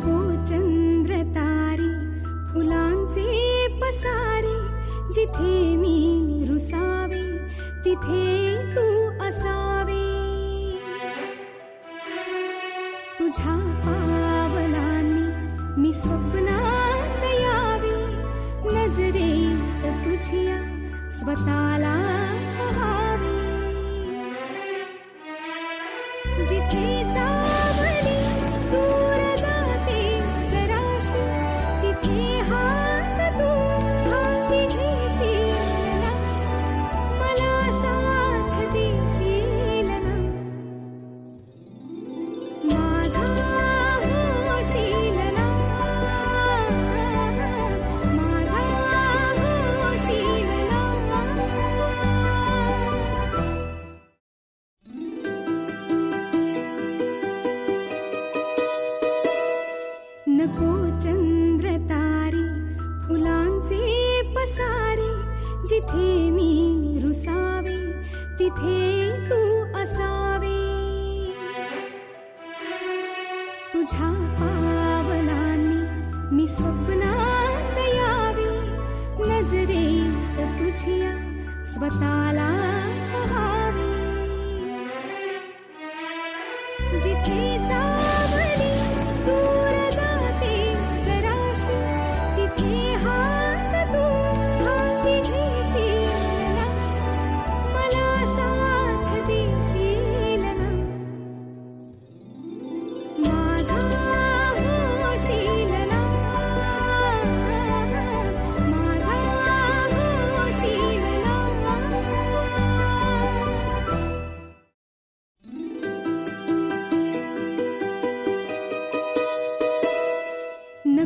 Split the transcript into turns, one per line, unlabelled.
को चंद्र तारे फुलांचे पसारे जिथे मी रुसावे तिथे तू असावे। तुझ्या पावलांनी मी स्वप्नात यावे नजरेत तुझ्या स्वतःला पहावे। जिथे तिथे तू असावे। तुझ्या पावलांनी मी स्वप्नात स्वतःला पहावे। जिथे